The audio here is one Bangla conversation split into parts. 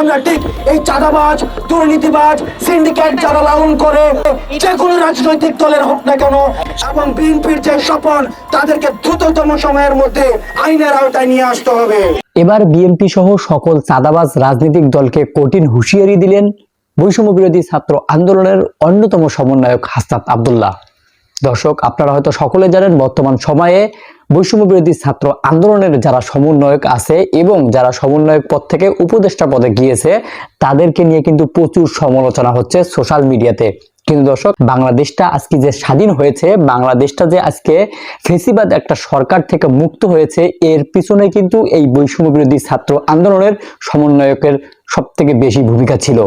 আমরা ঠিক এই চাঁদাবাজ, দুর্নীতিবাজ সিন্ডিকেট যারা লালন করে, যে কোনো রাজনৈতিক দলের হোক না কেন, এবং বিএনপির যে স্বপন, তাদেরকে দ্রুততম সময়ের মধ্যে আইনের আওতায় নিয়ে আসতে হবে। এবার বিএনপি সহ সকল চাঁদাবাজ রাজনৈতিক দলকে কঠিন হুঁশিয়ারি দিলেন বৈষম্য বিরোধী ছাত্র আন্দোলনের অন্যতম সমন্বয়ক হাসনাত আবদুল্লাহ। দর্শক, আপনারা হয়তো সকলে জানেন, বর্তমান সময়ে বৈষম্য বিরোধী ছাত্র আন্দোলনের যারা সমন্বয়ক আছে এবং যারা সমন্বয়ক পদ থেকে উপদেষ্টা পদে গিয়েছে, তাদেরকে নিয়ে কিন্তু প্রচুর সমালোচনা হচ্ছে সোশ্যাল মিডিয়াতে। কিন্তু দর্শক, বাংলাদেশটা আজকে যে স্বাধীন হয়েছে, বাংলাদেশটা যে আজকে ফেসিবাদ একটা সরকার থেকে মুক্ত হয়েছে, এর পিছনে কিন্তু এই বৈষম্য বিরোধী ছাত্র আন্দোলনের সমন্বয়কের সব থেকে বেশি ভূমিকা ছিল।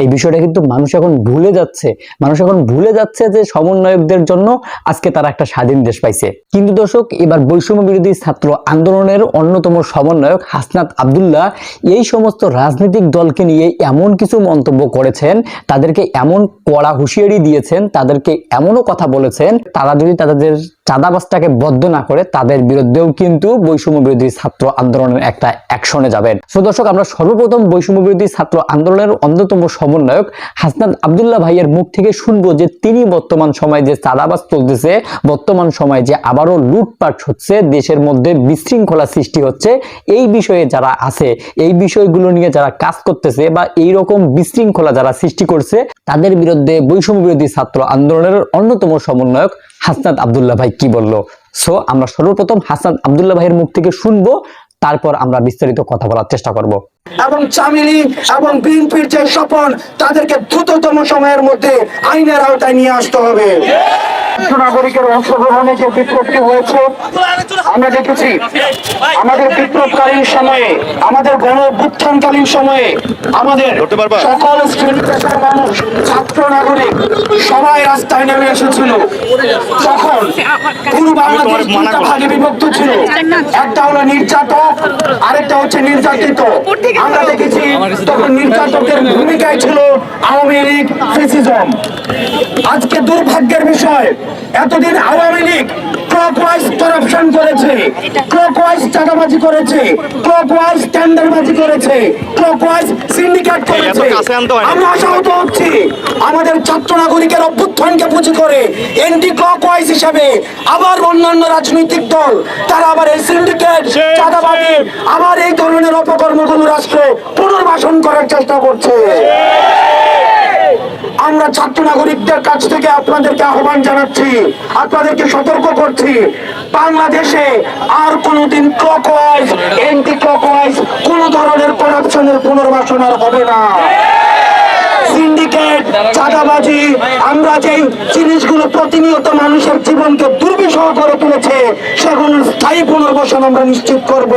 এই বিষয়টা কিন্তু মানুষ এখন ভুলে যাচ্ছে। মানুষ এখন ভুলে যাচ্ছে যে সমন্বয়কদের জন্য আজকে তারা একটা স্বাধীন দেশ পাইছে। কিন্তু দর্শক, এবার বৈষম্য বিরোধী ছাত্র আন্দোলনের অন্যতম সমন্বয়ক হাসনাত আবদুল্লাহ এই সমস্ত রাজনৈতিক দলকে নিয়ে এমন কিছু মন্তব্য করেছেন, তাদেরকে এমন কড়া হুঁশিয়ারি দিয়েছেন, তাদেরকে এমনও কথা বলেছেন, তারা যদি তাদের চাঁদাবাজটাকে বদ্ধ না করে তাদের বিরুদ্ধেও কিন্তু বৈষম্য বিরোধী ছাত্র আন্দোলনের একটা অ্যাকশনে যাবেন। সো দর্শক, আমরা সর্বপ্রথম বৈষম্য বিরোধী ছাত্র আন্দোলনের অন্যতম সমন্বয়ক হাসনাত আবদুল্লাহ ভাইয়ের মুখ থেকে শুনব যে তিনি বর্তমান সময়ে যে চাঁদাবাজ চলতেছে, বর্তমান সময়ে যে আবারও লুটপাট হচ্ছে, দেশের মধ্যে বিশৃঙ্খলা সৃষ্টি হচ্ছে, এই বিষয়ে যারা আছে, এই বিষয়গুলো নিয়ে যারা কাজ করতেছে বা এই রকম বিশৃঙ্খলা যারা সৃষ্টি করছে, তাদের বিরুদ্ধে বৈষম্য বিরোধী ছাত্র আন্দোলনের অন্যতম সমন্বয়ক হাসনাত আবদুল্লাহ ভাই কি বলল? সো আমরা সর্বপ্রথম হাসনাত আবদুল্লাহ ভাইয়ের মুখ থেকে শুনব, তারপর আমরা বিস্তারিত কথা বলার চেষ্টা করব। এবং চামিলি এবং বিএনপির যে স্বপন, তাদেরকে দ্রুততম সময়ের মধ্যে আইনের আওতায় নিয়ে আসতে হবে। নাগরিকের অংশগ্রহণে যে বিপ্লবটি হয়েছে, আমরা দেখেছি আমাদের বিপ্লবকালীন সময়ে, আমাদের গণ অভ্যুত্থানকালীন সময়ে আমাদের সকল শ্রেণি পেশার মানুষ, ছাত্র নাগরিক, সবাই রাস্তায় নেমে এসেছিল। তখন পুরো বাংলাদেশ ভাগে বিভক্ত ছিল, একটা হলো নির্যাতক আরেকটা হচ্ছে নির্যাতিত। আমরা দেখেছি তখন নির্যাতকের ভূমিকায় ছিল আওয়ামী লীগ ফেসিজম আজকে দুর্ভাগ্যের বিষয় এতদিন আওয়ামী লীগ ক্লকওয়াইজ করাপশন করেছে। ক্লকওয়াইজ চাঁদাবাজি করেছে। ক্লকওয়াইজ টেন্ডারবাজি করেছে। ক্লকওয়াইজ সিন্ডিকেট করেছে। আমরা আশাহত হচ্ছি। আমাদের ছাত্র নাগরিকের অভ্যুত্থানকে পুঁজি করে এন্টি ক্লকওয়াইজ হিসাবে আবার অন্যান্য রাজনৈতিক দল তারা আবার এই সিন্ডিকেট চাঁদাবাজি আবার এই ধরনের অপকর্মগুলো রাষ্ট্র পুনর্বাসন করার চেষ্টা করছে। আমরা ছাত্র নাগরিকদের কাছ থেকে আপনাদেরকে আহ্বান জানাচ্ছি, আপনাদেরকে সতর্ক করছি, বাংলাদেশে আর কোনোদিন ক্লকওয়াইজ এন্টি ক্লকওয়াইজ কোন ধরনের করাপশনের পুনর্বাসন আর হবে না। সিন্ডিকেট চাঁদাবাজি, আমরা যে জিনিসগুলো প্রতিনিয়ত মানুষের জীবনকে দুর্বিষহ করে তুলেছে সেগুলো স্থায়ী পুনর্বাসন আমরা নিশ্চিত করব।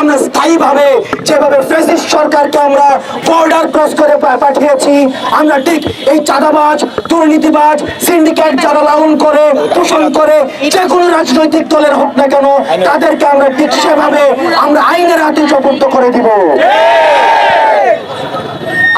আমরা স্থায়ীভাবে যেভাবে ফেসিস্ট সরকারকে আমরা বর্ডার ক্রস করে পাঠিয়েছি, আমরা ঠিক এই চাঁদাবাজ, দুর্নীতিবাজ সিন্ডিকেট যারা লালন করে, পোষণ করে যে কোনো রাজনৈতিক দলের হোক না কেন, তাদেরকে আমরা ঠিক সেভাবে আমরা আইনের হাতে সপর্দ করে দিব।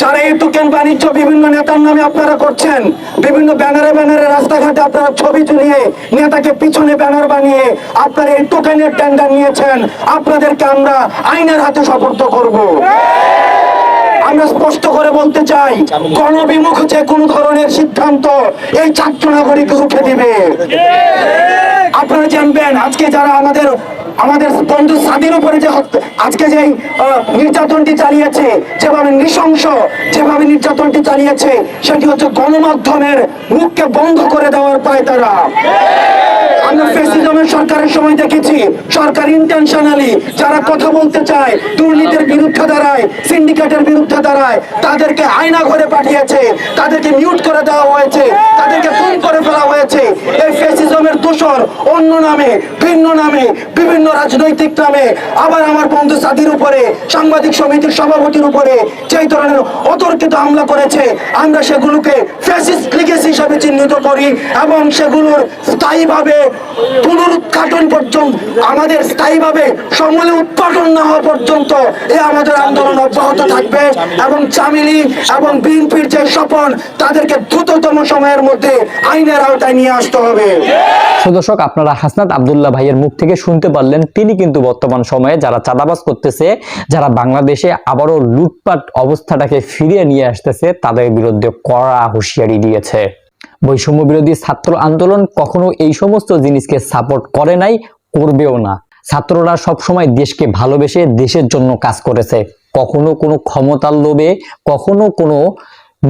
যারা এই টোকেন বাণিজ্য বিভিন্ন নেতার নামে আপনারা করছেন। বিভিন্ন ব্যানারে ব্যানারে রাস্তাঘাটে আপনারা ছবি তুলিয়ে নেতাকে পিছনে ব্যানার বানিয়ে আপনারা এই টোকেনের টেন্ডার নিয়েছেন। আপনাদেরকে আমরা আইনের হাতে সপর্দ করব। আমরা স্পষ্ট করে বলতে চাই, গণবিমুখ যে কোনো ধরনের সিদ্ধান্ত এই ছাত্র নাগরিক রুখে দিবে। আপনারা জানবেন, আজকে যারা আমাদের আমাদের বন্ধু স্বাধীন উপরে যে আজকে যে নির্যাতনটি চালিয়েছে, যেভাবে নৃশংস, যেভাবে নির্যাতনটি চালিয়েছে, সেটি হচ্ছে গণমাধ্যমের মুখকে বন্ধ করে দেওয়ার পায় তারা। আমরা ফেসিজমের সরকারের সময় দেখেছি, সরকার ইন্টেনশনালি যারা কথা বলতে চায়, দুর্নীতির বিরুদ্ধে দাঁড়ায় সিন্ডিকেটের বিরুদ্ধে দাঁড়ায়, তাদেরকে আয়না ঘরে পাঠিয়েছে, তাদেরকে মিউট করে দেওয়া হয়েছে, তাদেরকে খুন করে ফেলা হয়েছে। এই ফেসিজমের দূষণ অন্য নামে, ভিন্ন নামে, বিভিন্ন রাজনৈতিক নামে, আবার আমার বন্ধু সাদির উপরে, সাংবাদিক সমিতির সভাপতির উপরে যেই ধরনের অতর্কিত হামলা করেছে, আমরা সেগুলোকে ফ্যাসিস্ট লিগেসি হিসাবে চিহ্নিত করি এবং সেগুলোর স্থায়ীভাবে পুনরুৎঘাটন পর্যন্ত, আমাদের স্থায়ীভাবে সমূলে উৎপাদন না হওয়া পর্যন্ত এ আমাদের আন্দোলন অব্যাহত থাকবে এবং চামিলি এবং বিএনপির যে স্বপন, তাদেরকে দ্রুততম সময়ের মধ্যে আইনের আওতায় নিয়ে আসতে হবে। সুদর্শক আপনারা হাসনাত আবদুল্লাহ ভাইয়ের মুখ থেকে শুনতে পারলেন, তিনি কিন্তু বর্তমান সময়ে যারা চাঁদাবাজ করতেছে, যারা বাংলাদেশে আবারও লুটপাট অবস্থাটাকে ফিরিয়ে নিয়ে আসতেছে, তাদের বিরুদ্ধে কড়া হুঁশিয়ারি দিয়েছে। বৈষম্য বিরোধী ছাত্র আন্দোলন কখনো এই সমস্ত জিনিসকে সাপোর্ট করে নাই, করবেও না। ছাত্ররা সবসময় দেশকে ভালোবেসে দেশের জন্য কাজ করেছে। কখনো কোনো ক্ষমতার লোভে, কখনো কোনো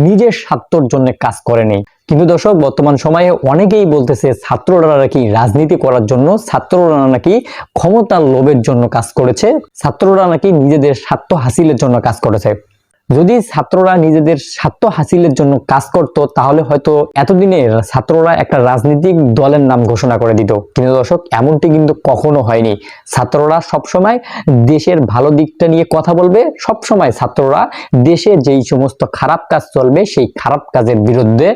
নিজের স্বার্থর জন্য কাজ করেনি। কিন্তু দর্শক, বর্তমান সময়ে অনেকেই বলতেছে, ছাত্ররা নাকি রাজনীতি করার জন্য, ছাত্ররা নাকি ক্ষমতার লোভের জন্য কাজ করেছে, ছাত্ররা নাকি নিজেদের স্বার্থ হাসিলের জন্য কাজ করেছে। যদি ছাত্ররা নিজেদের স্বার্থ হাসিলের জন্য কাজ করত, তাহলে হয়তো এতদিনে ছাত্ররা একটা রাজনৈতিক দলের নাম ঘোষণা করে দিত। কিন্তু দর্শক, এমনটি কিন্তু কখনো হয়নি। ছাত্ররা সবসময় দেশের ভালো দিকটা নিয়ে কথা বলবে। সবসময় ছাত্ররা দেশে যেই সমস্ত খারাপ কাজ চলবে, সেই খারাপ কাজের বিরুদ্ধে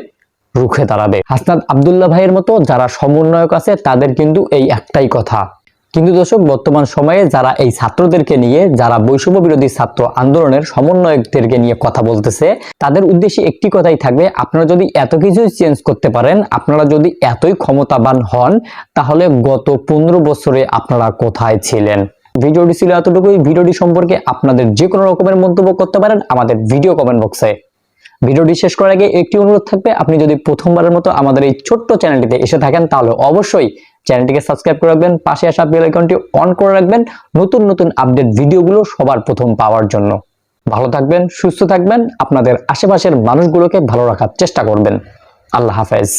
রুখে দাঁড়াবে। হাসনাত আবদুল্লাহ ভাইয়ের মতো যারা সমন্বয়ক আছে, তাদের কিন্তু এই একটাই কথা। কিন্তু দর্শক, বর্তমান সময়ে যারা এই ছাত্রদেরকে নিয়ে, যারা বৈষম্য বিরোধী ছাত্র আন্দোলনের সমন্বয়কদেরকে নিয়ে কথা বলতেছে, তাদের উদ্দেশ্যে একটি কথাই থাকবে, আপনারা যদি এত কিছুই চেঞ্জ করতে পারেন, আপনারা যদি এতই ক্ষমতাবান হন, তাহলে গত পনেরো বছরে আপনারা কোথায় ছিলেন? ভিডিওটি ছিল এতটুকুই। ভিডিওটি সম্পর্কে আপনাদের যে কোনো রকমের মন্তব্য করতে পারেন আমাদের ভিডিও কমেন্ট বক্সে ভিডিওটি শেষ করার আগে একটি অনুরোধ থাকবে, আপনি যদি প্রথমবারের মতো আমাদের এই ছোট্ট চ্যানেলটিতে এসে থাকেন, তাহলে অবশ্যই চ্যানেলটিকে সাবস্ক্রাইব করে রাখবেন, পাশে আসা বেল আইকনটি অন করে রাখবেন, নতুন নতুন আপডেট ভিডিওগুলো সবার প্রথম পাওয়ার জন্য। ভালো থাকবেন, সুস্থ থাকবেন, আপনাদের আশেপাশের মানুষগুলোকে ভালো রাখার চেষ্টা করবেন। আল্লাহ হাফেজ।